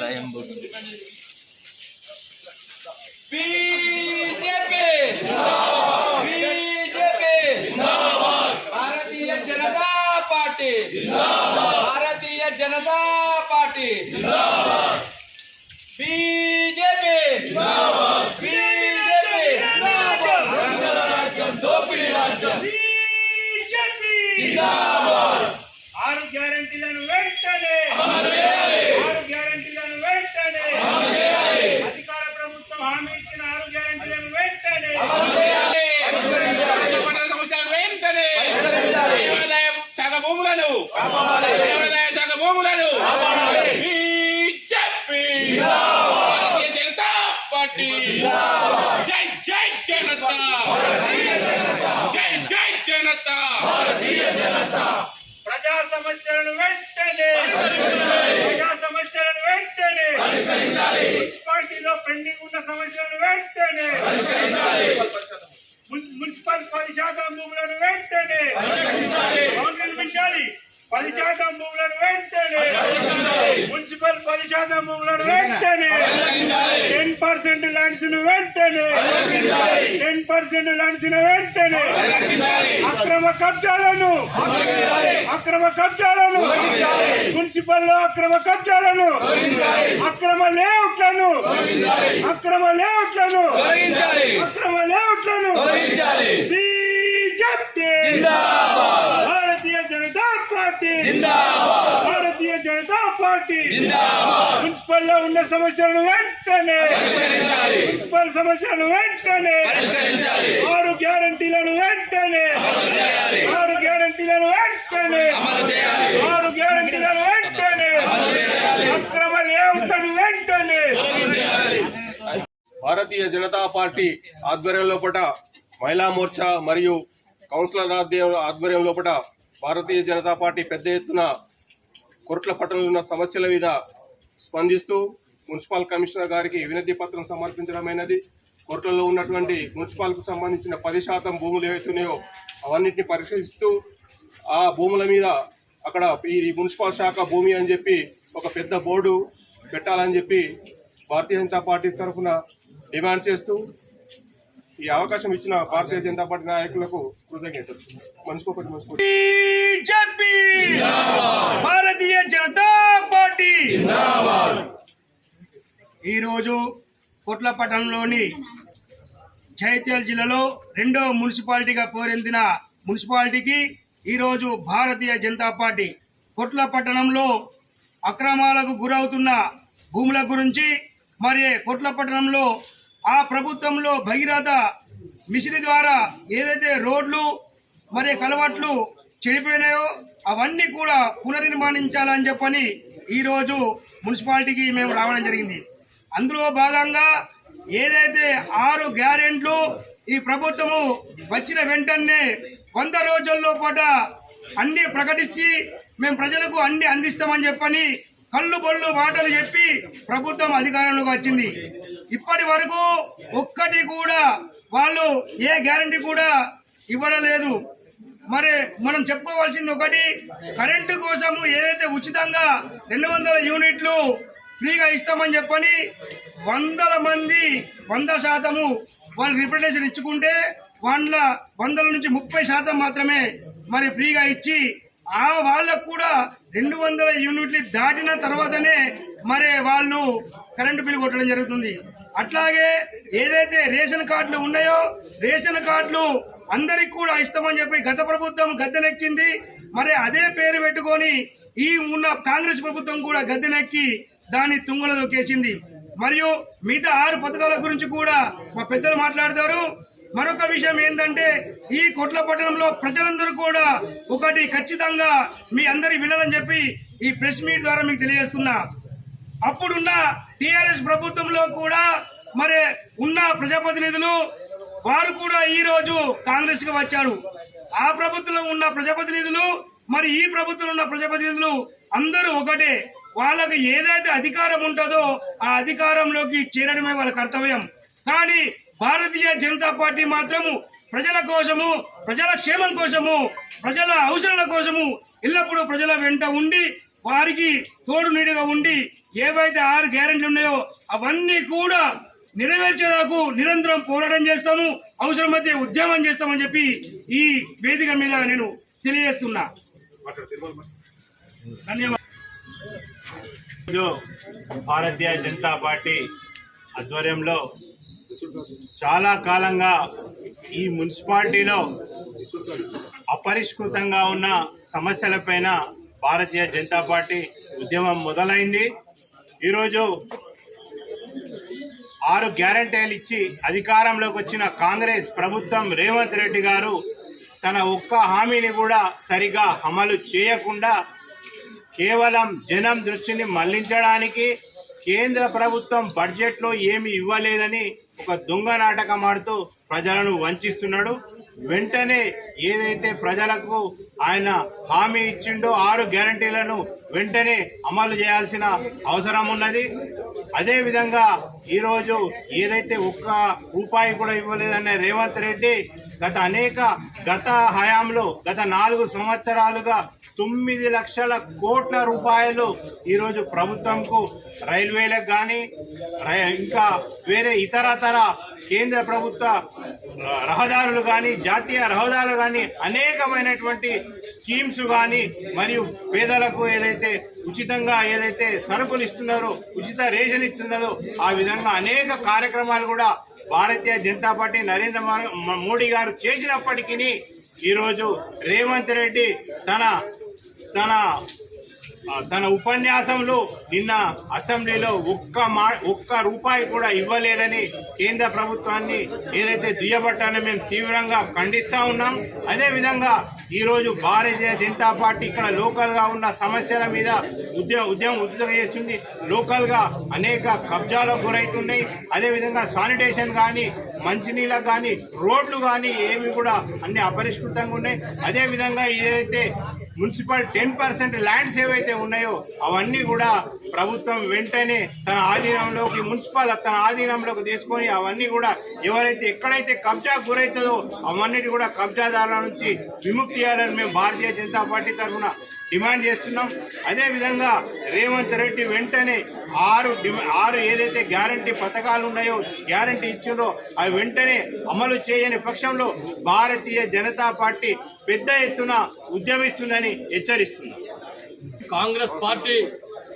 ఫోటోలు BJP BJP Bharatiya Janata party Bharatiya Janata party BJP BJP రాజ్యం దోపిడీ రాజ్యం ఆరు గ్యారంటీలను వెంటనే ఆరు గ్యారంటీలను వెంటనే అధికార ప్రభుత్వం హామీ ఇచ్చిన ఆరు గ్యారంటీలను వెంటనే పట్టణ సమస్యలను వెంటనే దేవాదాయ శాఖ భూములను దేవాదాయ శాఖ భూములను బీజేపీ భారతీయ జనతా పార్టీ జై జై జనత జై జై జనత ప్రజా సమస్యలను వెంటనే ప్రజా సమస్యలను వెంటనే మున్సిపాలిటీలో పెండింగ్ ఉన్న సమస్యలను వెంటనే పది శాతం భూములను వెంటనే పెంచాలి పది శాతం భూములను వెంటనే మున్సిపల్ పది శాతం. భూములను వెంటనే టెన్ పర్సెంట్ ల్యాండ్స్ను వెంటనే టెన్ పర్సెంట్ ల్యాండ్స్ను వెంటనే అక్రమ కబ్జాలను అక్రమ కబ్జాలను మున్సిపల్లో అక్రమ కబ్జాలను అక్రమ లేఅవుట్లను అక్రమ లేఅవుట్లను అక్రమ లేఅవుట్లను BJP. Party. Bharatiya Janata party. మున్సిపల్లో ఉన్న సమస్యలను వెంటనే మున్సిపల్ సమస్యలను వెంటనే ఆరు గ్యారంటీలను వెంటనే ఆరు గ్యారంటీలను వెంటనే ఆరు గ్యారంటీలను వెంటనే అక్రమ లేఅవుట్లను వెంటనే భారతీయ జనతా పార్టీ ఆధ్వర్యం లోపట మహిళా మోర్చా మరియు కౌన్సిలర్ ఆధ్వర్యం లోపట భారతీయ జనతా పార్టీ పెద్ద ఎత్తున కొరట్ల పట్టణంలో ఉన్న సమస్యల మీద స్పందిస్తూ మున్సిపల్ కమిషనర్ గారికి వినతి పత్రం సమర్పించడమైనది. కొరట్లలో ఉన్నటువంటి మున్సిపాల్కు సంబంధించిన పది శాతం భూములు ఏవైతున్నాయో అవన్నిటిని పరిశీలిస్తూ ఆ భూముల మీద అక్కడ ఈ మున్సిపల్ శాఖ భూమి అని చెప్పి ఒక పెద్ద బోర్డు పెట్టాలని చెప్పి భారతీయ జనతా పార్టీ తరఫున డిమాండ్ చేస్తూ ఈ అవకాశం ఇచ్చిన భారతీయ జనతా పార్టీ నాయకులకు కృతజ్ఞతలు. మనసుకోపటి మనసుకోపటి బీజేపీ! భారతీయ జనతా పార్టీ! ఈరోజు కొట్లపట్నంలోని జైత్యాల జిల్లాలో రెండో మున్సిపాలిటీగా పోరొందిన మున్సిపాలిటీకి ఈరోజు భారతీయ జనతా పార్టీ కొట్ల పట్టణంలో అక్రమాలకు గురవుతున్న భూముల గురించి మరి కొట్ల పట్టణంలో ఆ ప్రభుత్వంలో భగీరథ మిషన్ ద్వారా ఏదైతే రోడ్లు మరి కలవట్లు చెడిపోయినాయో అవన్నీ కూడా పునర్నిర్మాణించాలని చెప్పని ఈరోజు మున్సిపాలిటీకి మేము రావడం జరిగింది. అందులో భాగంగా ఏదైతే ఆరు గ్యారెంట్లు ఈ ప్రభుత్వము వచ్చిన వెంటనే వంద రోజుల్లో పాట అన్ని ప్రకటించి మేము ప్రజలకు అన్ని అందిస్తామని చెప్పని కళ్ళు బళ్ళు మాటలు చెప్పి ప్రభుత్వం అధికారంలోకి వచ్చింది. ఇప్పటి వరకు ఒక్కటి కూడా వాళ్ళు ఏ గ్యారంటీ కూడా ఇవ్వడలేదు. మరి మనం చెప్పుకోవాల్సింది ఒకటి కరెంటు కోసము ఏదైతే ఉచితంగా రెండు వందల యూనిట్లు ఫ్రీగా ఇస్తామని చెప్పని వందల మంది వంద శాతము వాళ్ళు రిప్రజెంటేషన్ ఇచ్చుకుంటే వాళ్ళ వందల నుంచి ముప్పై శాతం మాత్రమే మరి ఫ్రీగా ఇచ్చి ఆ వాళ్ళకు కూడా రెండు వందల యూనిట్లు దాటిన తర్వాతనే మరి వాళ్ళు కరెంటు బిల్లు కొట్టడం జరుగుతుంది. అట్లాగే ఏదైతే రేషన్ కార్డులు ఉన్నాయో రేషన్ కార్డులు అందరికి కూడా ఇస్తామని చెప్పి గత ప్రభుత్వం గద్దెనెక్కింది. మరి అదే పేరు పెట్టుకొని ఈ ఉన్న కాంగ్రెస్ ప్రభుత్వం కూడా గద్దెనెక్కి దాన్ని తుంగలో దొక్కేసింది మరియు మిగతా ఆరు పథకాల గురించి కూడా మా పెద్దలు మాట్లాడతారు. మరొక విషయం ఏంటంటే ఈ కొట్ల పట్టణంలో ప్రజలందరూ కూడా ఒకటి ఖచ్చితంగా మీ అందరి వినాలని చెప్పి ఈ ప్రెస్ మీట్ ద్వారా మీకు తెలియజేస్తున్నా. అప్పుడున్న టిఆర్ఎస్ ప్రభుత్వంలో కూడా మరి ఉన్న ప్రజాప్రతినిధులు వారు కూడా ఈ రోజు కాంగ్రెస్కి వచ్చారు. ఆ ప్రభుత్వంలో ఉన్న ప్రజాప్రతినిధులు మరి ఈ ప్రభుత్వంలో ఉన్న ప్రజాప్రతినిధులు అందరూ ఒకటే. వాళ్ళకి ఏదైతే అధికారం ఉంటుందో ఆ అధికారంలోకి చేరడమే వాళ్ళ కర్తవ్యం. కానీ భారతీయ జనతా పార్టీ మాత్రము ప్రజల కోసము ప్రజల క్షేమం కోసము ప్రజల అవసరాల కోసము ఎల్లప్పుడూ ప్రజల వెంట ఉండి వారికి తోడు నీడుగా ఉండి ఏవైతే ఆరు గ్యారెంటీలు ఉన్నాయో అవన్నీ కూడా నెరవేర్చేదాకు నిరంతరం పోరాటం చేస్తాము అవసరమైతే ఉద్యమం చేస్తామని చెప్పి ఈ వేదిక మీద నేను తెలియజేస్తున్నా. ధన్యవాదాలు. భారతీయ జనతా పార్టీ ఆధ్వర్యంలో చాలా కాలంగా ఈ మున్సిపాలిటీలో అపరిష్కృతంగా ఉన్న సమస్యలపైన భారతీయ జనతా పార్టీ ఉద్యమం మొదలైంది. ఈరోజు ఆరు గ్యారంటీలు ఇచ్చి అధికారంలోకి వచ్చిన కాంగ్రెస్ ప్రభుత్వం రేవంత్ రెడ్డి గారు తన ఒక్క హామీని కూడా సరిగా అమలు చేయకుండా కేవలం జనం దృష్టిని మళ్ళించడానికి కేంద్ర ప్రభుత్వం బడ్జెట్లో ఏమి ఇవ్వలేదని ఒక దొంగ నాటకం ఆడుతూ ప్రజలను వంచిస్తున్నాడు. వెంటనే ఏదైతే ప్రజలకు ఆయన హామీ ఇచ్చిండో ఆరు గ్యారంటీలను వెంటనే అమలు చేయాల్సిన అవసరం ఉన్నది. అదేవిధంగా ఈరోజు ఏదైతే ఒక్క రూపాయి కూడా ఇవ్వలేదనే రేవంత్ రెడ్డి గత అనేక గత హయాంలో గత నాలుగు సంవత్సరాలుగా తొమ్మిది లక్షల కోట్ల రూపాయలు ఈరోజు ప్రభుత్వంకు రైల్వేలకు కానీ ఇంకా వేరే ఇతరతర కేంద్ర ప్రభుత్వ రహదారులు కానీ జాతీయ రహదారులు కానీ అనేకమైనటువంటి స్కీమ్స్ కానీ మరియు పేదలకు ఏదైతే ఉచితంగా ఏదైతే సరుకులు ఇస్తున్నారో ఉచిత రేషన్ ఇస్తున్నారో ఆ విధంగా అనేక కార్యక్రమాలు కూడా భారతీయ జనతా పార్టీ నరేంద్ర మో- మోడీ గారు చేసినప్పటికీ ఈరోజు రేవంత్ రెడ్డి తన తన తన ఉపన్యాసంలో నిన్న అసెంబ్లీలో ఒక్క మా ఒక్క రూపాయి కూడా ఇవ్వలేదని కేంద్ర ప్రభుత్వాన్ని ఏదైతే దుయ్యబట్టానో మేము తీవ్రంగా ఖండిస్తూ ఉన్నాం. అదేవిధంగా ఈరోజు భారతీయ జనతా పార్టీ ఇక్కడ లోకల్గా ఉన్న సమస్యల మీద ఉద్యమ ఉద్యమం ఉధృతం చేస్తుంది. లోకల్గా అనేక కబ్జాలకు గురవుతున్నాయి అదేవిధంగా శానిటేషన్ కానీ మంచినీళ్ళకు కానీ రోడ్లు కానీ ఏమి కూడా అన్ని అపరిష్కృతంగా ఉన్నాయి. అదేవిధంగా ఏదైతే మున్సిపల్ టెన్ పర్సెంట్ ల్యాండ్స్ ఏవైతే ఉన్నాయో అవన్నీ కూడా ప్రభుత్వం వెంటనే తన ఆధీనంలోకి మున్సిపల్ తన ఆధీనంలోకి తీసుకొని అవన్నీ కూడా ఎవరైతే ఎక్కడైతే కబ్జా గురవుతుందో అవన్నిటి కూడా కబ్జాదారుల నుంచి విముక్తి చేయాలని మేము భారతీయ జనతా పార్టీ తరఫున డిమాండ్ చేస్తున్నాం. అదేవిధంగా రేవంత్ రెడ్డి వెంటనే ఆరు ఆరు ఏదైతే గ్యారంటీ పథకాలు ఉన్నాయో గ్యారంటీ ఇచ్చిందో అవి వెంటనే అమలు చేయని పక్షంలో భారతీయ జనతా పార్టీ పెద్ద ఎత్తున ఉద్యమిస్తుందని హెచ్చరిస్తుంది కాంగ్రెస్ పార్టీ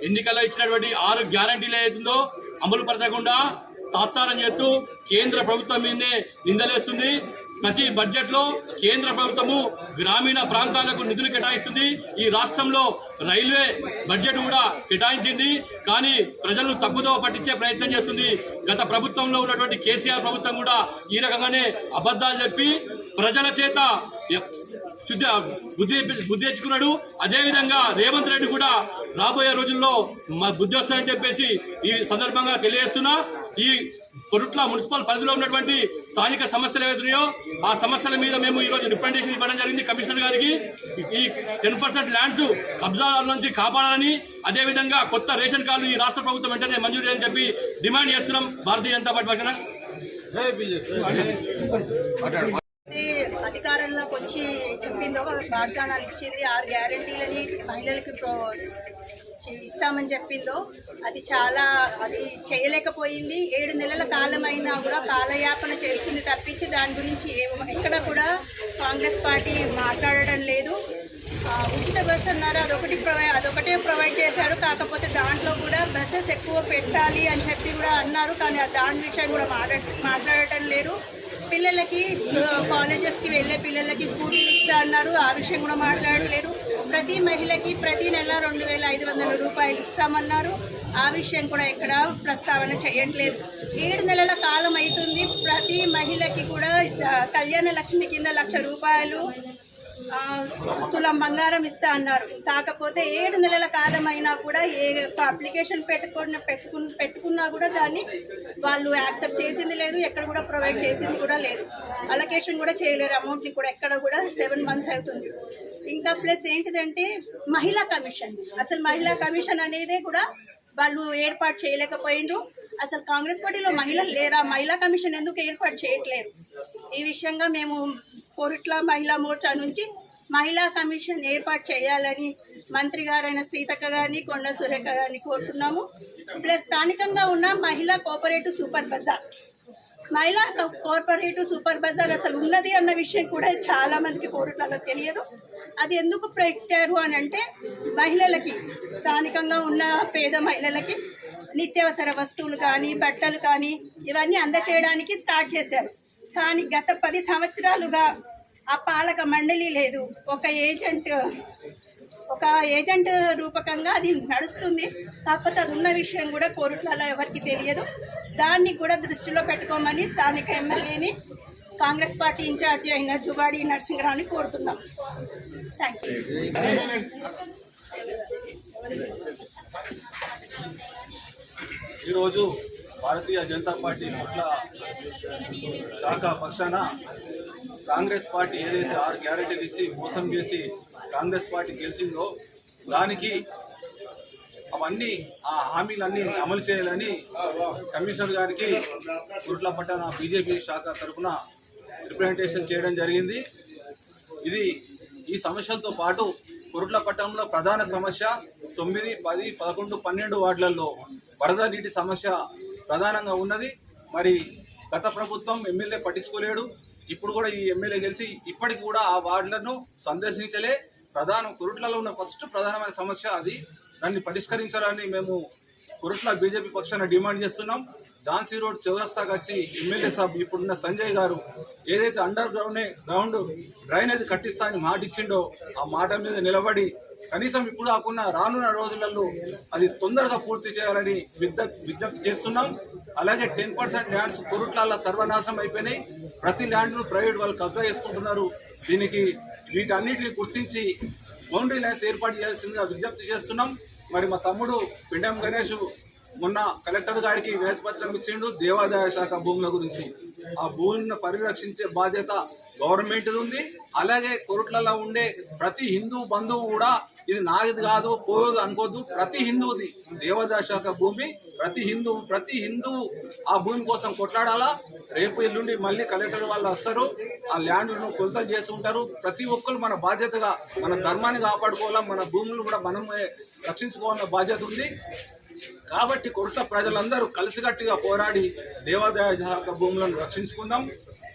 ఎన్నికల్లో ఇచ్చినటువంటి ఆరు గ్యారంటీలు ఏదైతుందో అమలు పరచకుండా తాత్సారం చేస్తూ కేంద్ర ప్రభుత్వం మీదే నిందలేస్తుంది. ప్రతి బడ్జెట్లో కేంద్ర ప్రభుత్వము గ్రామీణ ప్రాంతాలకు నిధులు కేటాయిస్తుంది. ఈ రాష్ట్రంలో రైల్వే బడ్జెట్ కూడా కేటాయించింది. కానీ ప్రజలను తప్పుదోవ పట్టించే ప్రయత్నం చేస్తుంది. గత ప్రభుత్వంలో ఉన్నటువంటి కేసీఆర్ ప్రభుత్వం కూడా ఈ రకంగానే అబద్ధాలు చెప్పి ప్రజల చేత బుద్ధి బుద్ధి తెచ్చుకున్నాడు. అదేవిధంగా రేవంత్ రెడ్డి కూడా రాబోయే రోజుల్లో బుద్ధి వస్తాయని చెప్పేసి ఈ సందర్భంగా తెలియజేస్తున్నా. ఈ కొరుట్ల మున్సిపల్ పరిధిలో ఉన్నటువంటి స్థానిక సమస్యలు ఏవైతున్నాయో ఆ సమస్యల మీద మేము ఈ రోజు రిప్రజెంటేషన్ ఇవ్వడం జరిగింది కమిషనర్ గారికి. ఈ టెన్ పర్సెంట్ ల్యాండ్స్ కబ్జాదారుల నుంచి కాపాడాలని అదేవిధంగా కొత్త రేషన్ కార్డు ఈ రాష్ట్ర ప్రభుత్వం వెంటనే మంజూరు చేయని చెప్పి డిమాండ్ చేస్తున్నాం భారతీయ జనతా పార్టీ పక్షాన. అధికారంలోకి వచ్చి చెప్పిందో వాగ్దానాలు ఇచ్చింది. ఆరు గ్యారంటీలని మహిళలకు ఇస్తామని చెప్పిందో అది చాలా అది చేయలేకపోయింది. ఏడు నెలల కాలం అయినా కూడా కాలయాపన చేస్తుంది తప్పించి దాని గురించి ఎక్కడ కూడా కాంగ్రెస్ పార్టీ మాట్లాడడం లేదు. ఉచిత బస్సు అన్నారు అదొకటి ప్రొవైడ్ అదొకటే ప్రొవైడ్ చేశారు. కాకపోతే దాంట్లో కూడా బస్సెస్ ఎక్కువ పెట్టాలి అని చెప్పి కూడా అన్నారు కానీ ఆ దాని విషయం కూడా మాట్లాడ మాట్లాడటం లేరు పిల్లలకి కాలేజెస్కి వెళ్ళే పిల్లలకి స్కూటీలు ఇస్తా అన్నారు ఆ విషయం కూడా మాట్లాడలేరు ప్రతి మహిళకి ప్రతి నెల రెండు వేల ఐదు వందల రూపాయలు ఇస్తామన్నారు. ఆ విషయం కూడా ఎక్కడ ప్రస్తావన చేయట్లేదు ఏడు నెలల కాలం అవుతుంది ప్రతి మహిళకి కూడా కళ్యాణ లక్ష్మి కింద లక్ష రూపాయలు తులం బంగారం ఇస్తా అన్నారు. కాకపోతే ఏడు నెలల కాలం అయినా కూడా ఏ అప్లికేషన్ పెట్టుకున్న పెట్టుకు పెట్టుకున్నా కూడా దాన్ని వాళ్ళు యాక్సెప్ట్ చేసింది లేదు. ఎక్కడ కూడా ప్రొవైడ్ చేసింది కూడా లేదు. అలొకేషన్ కూడా చేయలేరు. అమౌంట్ని కూడా ఎక్కడ కూడా సెవెన్ మంత్స్ అవుతుంది. ఇంకా ప్లస్ ఏంటిదంటే మహిళా కమిషన్. అసలు మహిళా కమిషన్ అనేది కూడా వాళ్ళు ఏర్పాటు చేయలేకపోయిండ్రు. అసలు కాంగ్రెస్ పార్టీలో మహిళలు లేరా? మహిళా కమిషన్ ఎందుకు ఏర్పాటు చేయట్లేరు ఈ విషయంగా మేము కోరిట్ల మహిళా మోర్చా నుంచి మహిళా కమిషన్ ఏర్పాటు చేయాలని మంత్రి గారైన సీతక్క గారిని కొండ సురేఖ గారిని కోరుతున్నాము. ప్లస్ స్థానికంగా ఉన్న మహిళా కోఆపరేటివ్ సూపర్ బజార్. మహిళా కోఆపరేటివ్ సూపర్ బజార్ అసలు ఉన్నది అన్న విషయం కూడా చాలా మందికి కోరుట్లలో తెలియదు. అది ఎందుకు పెట్టారు అని అంటే మహిళలకి స్థానికంగా ఉన్న పేద మహిళలకి నిత్యావసర వస్తువులు కానీ బట్టలు కానీ ఇవన్నీ అందచేయడానికి స్టార్ట్ చేశారు. కానీ గత పది సంవత్సరాలుగా ఆ పాలక మండలి లేదు. ఒక ఏజెంట్ ఒక ఏజెంట్ రూపకంగా అది నడుస్తుంది. కాకపోతే అది ఉన్న విషయం కూడా కోరుట్లలో ఎవరికి తెలియదు. దాన్ని కూడా దృష్టిలో పెట్టుకోమని స్థానిక ఎమ్మెల్యేని కాంగ్రెస్ పార్టీ ఇన్ఛార్జి అయిన జువాడి నరసింహరావుని కోరుతున్నాం. ఈరోజు భారతీయ జనతా పార్టీ పట్ల శాఖ పక్షాన కాంగ్రెస్ పార్టీ ఏదైతే ఆరు గ్యారెంటీలు ఇచ్చి మోసం చేసి కాంగ్రెస్ పార్టీ గెలిచిందో దానికి అవన్నీ ఆ హామీలన్నీ అమలు చేయాలని కమిషనర్ గారికి గుట్ల పట్టణ బీజేపీ శాఖ తరఫున రిప్రజెంటేషన్ చేయడం జరిగింది. ఇది ఈ సమస్యలతో పాటు కురుట్ల పట్టణంలో ప్రధాన సమస్య తొమ్మిది పది పదకొండు పన్నెండు వార్డులలో వరద నీటి సమస్య ప్రధానంగా ఉన్నది. మరి గత ప్రభుత్వం ఎమ్మెల్యే పట్టించుకోలేడు. ఇప్పుడు కూడా ఈ ఎమ్మెల్యే గెలిచి ఇప్పటికి కూడా ఆ వార్డులను సందర్శించలే. ప్రధాన కురుట్లలో ఉన్న ఫస్ట్ ప్రధానమైన సమస్య అది. దాన్ని పరిష్కరించాలని మేము కురుట్ల బీజేపీ పక్షాన డిమాండ్ చేస్తున్నాం. ఝాన్సీ రోడ్ చౌరస్తాకి వచ్చి ఎమ్మెల్యే సాబ్ ఇప్పుడున్న సంజయ్ గారు ఏదైతే అండర్ గ్రౌండ్ గ్రౌండ్ డ్రైనేజ్ కట్టిస్తా అని మాట ఇచ్చిండో ఆ మాట మీద నిలబడి కనీసం ఇప్పుడు కాకుండా రానున్న రోజులలో అది తొందరగా పూర్తి చేయాలని విజ్ఞప్తి విజ్ఞప్తి చేస్తున్నాం. అలాగే టెన్ పర్సెంట్ ల్యాండ్స్ కురుట్ల సర్వనాశనం అయిపోయినాయి. ప్రతి ల్యాండ్ను ప్రైవేట్ వాళ్ళు కబ్జా చేసుకుంటున్నారు. దీనికి వీటన్నిటిని గుర్తించి బౌండరీ లైన్స్ ఏర్పాటు చేయాల్సిందిగా విజ్ఞప్తి చేస్తున్నాం. మరి మా తమ్ముడు పిండం గణేష్ మొన్న కలెక్టర్ గారికి వేదపత్రం ఇచ్చిండు దేవాదాయ శాఖ భూముల గురించి. ఆ భూమిని పరిరక్షించే బాధ్యత గవర్నమెంట్ ఉంది. అలాగే కొరుట్లలో ఉండే ప్రతి హిందూ బంధువు కూడా ఇది నాది కాదు పోదు అనుకోవద్దు ప్రతి హిందువుది దేవాదాయ శాఖ భూమి ప్రతి హిందూ ప్రతి హిందువు ఆ భూమి కోసం కొట్లాడాలా? రేపు ఎల్లుండి మళ్ళీ కలెక్టర్ వాళ్ళు వస్తారు ఆ ల్యాండ్ను కొలతలు చేసి ఉంటారు. ప్రతి ఒక్కరు మన బాధ్యతగా మన ధర్మాన్ని కాపాడుకోవాలా? మన భూములు కూడా మనమే రక్షించుకోవాలన్న బాధ్యత ఉంది. కాబట్టి కొరత ప్రజలందరూ కలిసికట్టుగా పోరాడి దేవాదాయ శాఖ భూములను రక్షించుకుందాం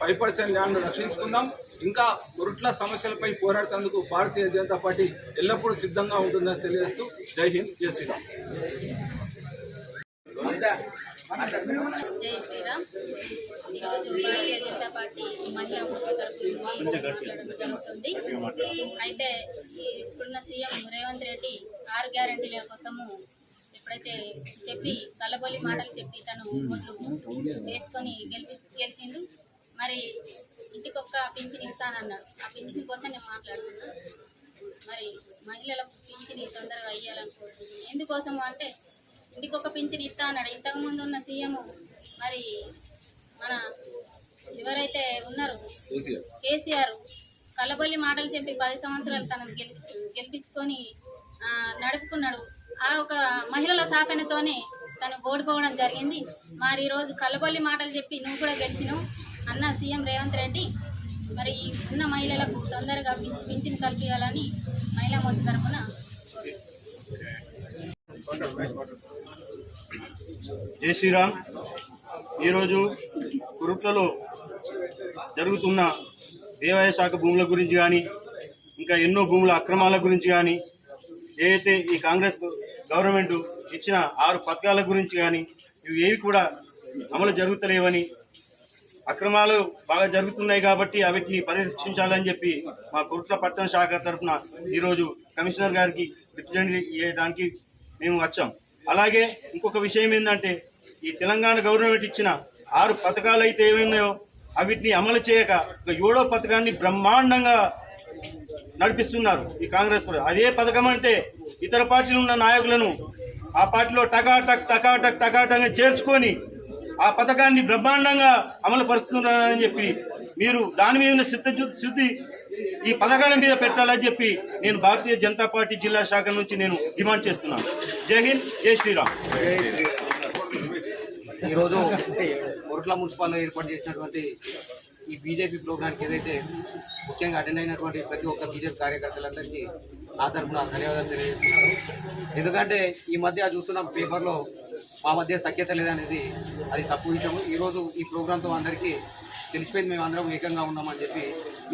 ఫైవ్ పర్సెంట్ ల్యాండ్ రక్షించుకుందాం. ఇంకా కొరట్ల సమస్యలపై పోరాడుతందుకు భారతీయ జనతా పార్టీ ఎల్లప్పుడూ సిద్ధంగా ఉంటుందని తెలియజేస్తూ జై హింద్ జై శ్రీరామ్. జై శ్రీరామ్. ఈరోజు భారతీయ జనతా పార్టీ మహిళా మోర్చా తరఫు జరుగుతుంది. అయితే ఇప్పుడున్న సీఎం రేవంత్ రెడ్డి ఆరు గ్యారంటీల కోసము ఎప్పుడైతే చెప్పి కళ్ళబొల్లి మాటలు చెప్పి తను ఓట్లు వేసుకొని గెలిపి గెలిచిండు. మరి ఇంటికొక్క పింఛన్ ఇస్తానన్నాడు. ఆ పింఛన్ కోసం నేను మాట్లాడుతున్నాను. మరి మహిళలకు పింఛన్ తొందరగా ఇవ్వాలనుకుంటున్నాను ఎందుకోసం అంటే ఇంటికి ఒక పింఛన్ ఇస్తా అన్నాడు. ఇంతకుముందు ఉన్న సీఎం మరి మన ఎవరైతే ఉన్నారో కేసీఆర్. కళ్ళబొల్లి మాటలు చెప్పి పది సంవత్సరాలు తనను గెలి గెలిపించుకొని నడుపుకున్నాడు. ఆ ఒక మహిళల సాపనతోనే తను ఓడిపోవడం జరిగింది. మరి ఈరోజు కళ్ళబొల్లి మాటలు చెప్పి నువ్వు కూడా గెలిచినావు అన్న సీఎం రేవంత్ రెడ్డి. మరి ఈ ఉన్న మహిళలకు తొందరగా పింఛన్ కల్పించాలని మహిళా మోర్చా తరఫున జై శ్రీరామ్. ఈరోజు కురుట్లలో జరుగుతున్న దేవాదాయ శాఖ భూముల గురించి కానీ ఇంకా ఎన్నో భూముల అక్రమాల గురించి కానీ ఏదైతే ఈ కాంగ్రెస్ గవర్నమెంట్ ఇచ్చిన ఆరు పథకాల గురించి కానీ ఇవి ఏవి కూడా అమలు జరుగుతలేవని అక్రమాలు బాగా జరుగుతున్నాయి కాబట్టి వాటిని పరిరక్షించాలని చెప్పి మా కురుట్ల పట్టణ శాఖ తరఫున ఈరోజు కమిషనర్ గారికి రిప్రజెంట్ చేయడానికి మేము వచ్చాం. అలాగే ఇంకొక విషయం ఏంటంటే ఈ తెలంగాణ గవర్నమెంట్ ఇచ్చిన ఆరు పథకాలు అయితే ఏమున్నాయో అవిటిని అమలు చేయక ఒక ఏడో పథకాన్ని బ్రహ్మాండంగా నడిపిస్తున్నారు ఈ కాంగ్రెస్ అదే పథకం అంటే ఇతర పార్టీలు ఉన్న నాయకులను ఆ పార్టీలో టకాటక్ టకాటక్ టకాటంగా చేర్చుకొని ఆ పథకాన్ని బ్రహ్మాండంగా అమలు పరుస్తున్నారని చెప్పి మీరు దాని మీద ఉన్న శుద్ధి శుద్ధి ఈ పథకాల మీద పెట్టాలని చెప్పి నేను భారతీయ జనతా పార్టీ జిల్లా శాఖ నుంచి నేను డిమాండ్ చేస్తున్నాను. జై హింద్ జై శ్రీరామ్. ఈరోజు కొరట్ల మున్సిపాల్లో ఏర్పాటు చేసినటువంటి ఈ బీజేపీ ప్రోగ్రాంకి ఏదైతే ముఖ్యంగా అటెండ్ అయినటువంటి ప్రతి ఒక్క బీజేపీ కార్యకర్తలందరికీ నా తరఫున ధన్యవాదాలు తెలియజేస్తున్నాను. ఎందుకంటే ఈ మధ్య చూస్తున్న పేపర్లో మా మధ్య సఖ్యత లేదనేది అది తప్పు విషయం ఈరోజు ఈ ప్రోగ్రాంతో అందరికీ తెలిసిపోయింది. మేము అందరం ఏకంగా ఉన్నామని చెప్పి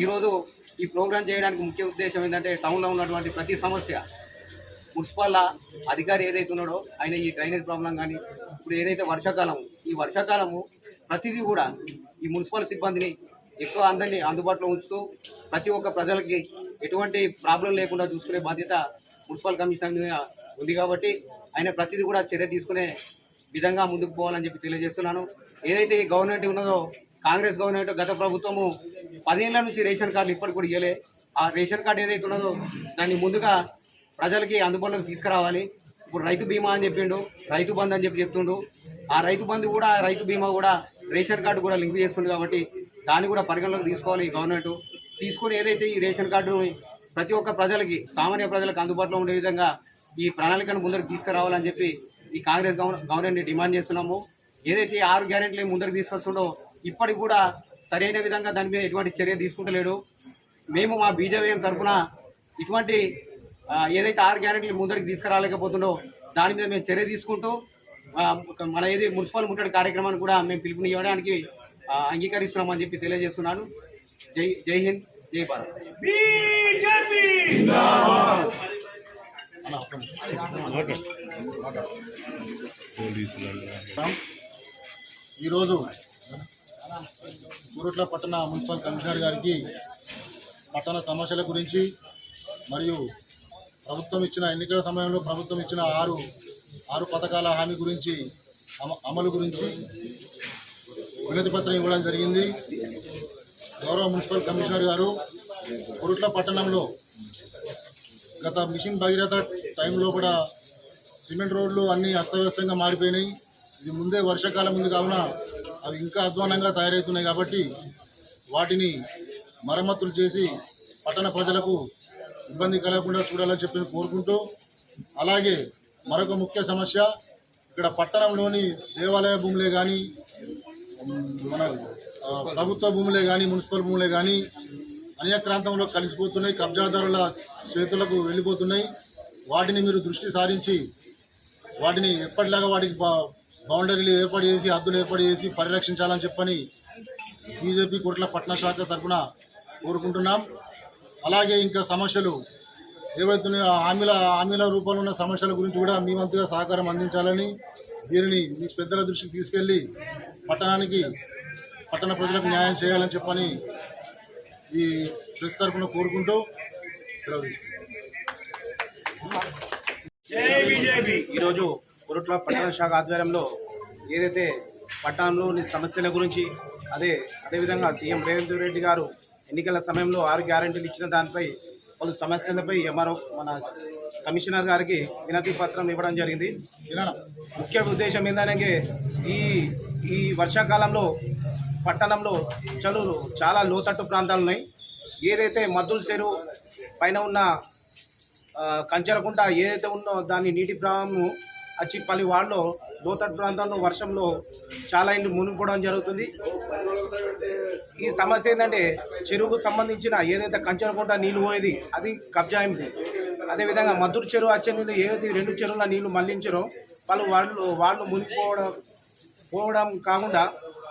ఈరోజు ఈ ప్రోగ్రాం చేయడానికి ముఖ్య ఉద్దేశం ఏంటంటే టౌన్లో ఉన్నటువంటి ప్రతి సమస్య మున్సిపల్ అధికారి ఏదైతే ఉన్నాడో ఆయన ఈ డ్రైనేజ్ ప్రాబ్లం కానీ ఇప్పుడు ఏదైతే వర్షాకాలం ఈ వర్షాకాలము ప్రతిదీ కూడా ఈ మున్సిపల్ సిబ్బందిని ఎక్కువ అందరినీ అందుబాటులో ఉంచుతూ ప్రతి ఒక్క ప్రజలకి ఎటువంటి ప్రాబ్లం లేకుండా చూసుకునే బాధ్యత మున్సిపల్ కమిషనర్ మీద ఉంది కాబట్టి ఆయన ప్రతిదీ కూడా చర్య తీసుకునే విధంగా ముందుకు పోవాలని చెప్పి తెలియజేస్తున్నాను. ఏదైతే ఈ గవర్నమెంట్ ఉన్నదో కాంగ్రెస్ గవర్నమెంట్ గత ప్రభుత్వము పదేళ్ళ నుంచి రేషన్ కార్డులు ఇప్పటికి కూడా ఇవ్వలే ఆ రేషన్ కార్డు ఏదైతే ఉన్నదో దాన్ని ముందుగా ప్రజలకి అందుబాటులోకి తీసుకురావాలి. ఇప్పుడు రైతు బీమా అని చెప్పిండు రైతు బంధు అని చెప్పి చెప్తుండు. ఆ రైతు బంధు కూడా రైతు బీమా కూడా రేషన్ కార్డు కూడా లింక్ చేస్తుంది కాబట్టి దాన్ని కూడా పరిగణలోకి తీసుకోవాలి ఈ గవర్నమెంట్. తీసుకొని ఏదైతే ఈ రేషన్ కార్డుని ప్రతి ఒక్క ప్రజలకి సామాన్య ప్రజలకు అందుబాటులో ఉండే విధంగా ఈ ప్రణాళికను ముందరకు తీసుకురావాలని చెప్పి ఈ కాంగ్రెస్ గవర్న గవర్నమెంట్ని డిమాండ్ చేస్తున్నాము. ఏదైతే ఆరు గ్యారెంటీలు ముందరకు తీసుకొస్తుండో ఇప్పటికి కూడా సరైన విధంగా దాని మీద ఎటువంటి చర్య తీసుకుంటలేడు. మేము మా బీజేపీ తరఫున ఇటువంటి ఏదైతే ఆరు గ్యారెంటీలు ముందరికి తీసుకురాలేకపోతుండో దాని మీద మేము చర్య తీసుకుంటూ మన ఏది మున్సిపల్ ముట్టడి కార్యక్రమాన్ని కూడా మేము పిలుపునివ్వడానికి ఆ, అంగీకరిస్తున్నామని చెప్పి తెలియజేస్తున్నాను. జై జై హింద్ జై భారత్. ఈరోజు గురుట్ల పట్టణ మున్సిపల్ కమిషనర్ గారికి పట్టణ సమస్యల గురించి మరియు ప్రభుత్వం ఇచ్చిన ఎన్నికల సమయంలో ప్రభుత్వం ఇచ్చిన ఆరు ఆరు పథకాల హామీ గురించి అమ- అమలు గురించి వినతి పత్రం ఇవ్వడం జరిగింది. గౌరవ మున్సిపల్ కమిషనర్ గారు కురుట్ల పట్టణంలో గత మిషన్ భగీరథ టైంలో కూడా సిమెంట్ రోడ్లు అన్నీ అస్తవ్యస్తంగా మారిపోయినాయి. ఇది ముందే వర్షాకాలం ఉంది కావున అవి ఇంకా అధ్వానంగా తయారవుతున్నాయి కాబట్టి వాటిని మరమ్మతులు చేసి పట్టణ ప్రజలకు ఇబ్బంది కలగకుండా చూడాలని చెప్పి కోరుకుంటూ అలాగే మరొక ముఖ్య సమస్య ఇక్కడ పట్టణంలోని దేవాలయ భూములే కానీ మన ప్రభుత్వ భూములే కానీ మున్సిపల్ భూములే కానీ అన్యక్రాంతంలో కలిసిపోతున్నాయి కబ్జాదారుల చేతులకు వెళ్ళిపోతున్నాయి. వాటిని మీరు దృష్టి సారించి వాటిని ఎప్పటిలాగా వాటికి బా- బౌండరీలు ఏర్పాటు చేసి హద్దులు ఏర్పాటు చేసి పరిరక్షించాలని చెప్పని బీజేపీ కోట్ల పట్టణ శాఖ తరఫున కోరుకుంటున్నాం. అలాగే ఇంకా సమస్యలు ఏవైతున్నాయో ఆ హామీల హామీల రూపంలో ఉన్న సమస్యల గురించి కూడా మీ వంతుగా సహకారం అందించాలని దీనిని మీ పెద్దల దృష్టికి తీసుకెళ్ళి పట్టణానికి పట్టణ ప్రజలకు న్యాయం చేయాలని చెప్పని ఈ ప్రెస్ తరఫున కోరుకుంటూ సెలవు తీసుకుంటాం. ఈరోజు కొరట్ల పట్టణ శాఖ ఆధ్వర్యంలో ఏదైతే పట్టణంలోని సమస్యల గురించి అదే అదేవిధంగా సీఎం రేవంత్ రెడ్డి గారు ఎన్నికల సమయంలో ఆరు గ్యారంటీలు ఇచ్చిన దానిపై పలు సమస్యలపై ఎంఆర్ఓ మన కమిషనర్ గారికి వినతి పత్రం ఇవ్వడం జరిగింది. ముఖ్య ఉద్దేశం ఏంటంటే ఈ ఈ వర్షాకాలంలో పట్టణంలో చలులు చాలా లోతట్టు ప్రాంతాలు ఉన్నాయి. ఏదైతే మద్దుల చెరువు పైన ఉన్న ఆ, ఏదైతే ఉందో దాని నీటి ప్రవాహము వచ్చి పలు వార్డులో లోతట్టు ప్రాంతాల్లో వర్షంలో చాలా ఇల్లు మునిగిపోవడం జరుగుతుంది. ఈ సమస్య ఏంటంటే చెరువుకు సంబంధించిన ఏదైతే కంచనకుంట నీళ్ళు పోయేది అది కబ్జా అయింది. అదేవిధంగా మధుర చెరువు వచ్చే నీళ్ళు ఏదైతే రెండు చెరువుల నీళ్ళు మళ్ళించరో వాళ్ళు వాళ్ళు వాళ్ళు మునిగిపోవడం పోవడం కాకుండా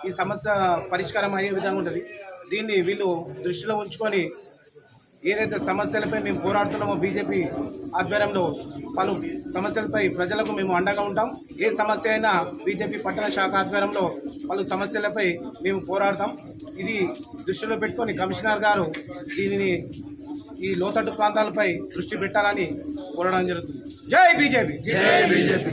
ఈ సమస్య పరిష్కారం అయ్యే విధంగా ఉంటుంది. దీన్ని వీళ్ళు దృష్టిలో ఉంచుకొని ఏదైతే సమస్యలపై మేము పోరాడుతున్నామో బీజేపీ ఆధ్వర్యంలో పలు సమస్యలపై ప్రజలకు మేము అండగా ఉంటాం. ఏ సమస్య అయినా బీజేపీ పట్టణ శాఖ ఆధ్వర్యంలో పలు సమస్యలపై మేము పోరాడతాం. ఇది దృష్టిలో పెట్టుకొని కమిషనర్ గారు దీనిని ఈ లోతట్టు ప్రాంతాలపై దృష్టి పెట్టాలని కోరడం జరుగుతుంది. జై బీజేపీ! జై బీజేపీ!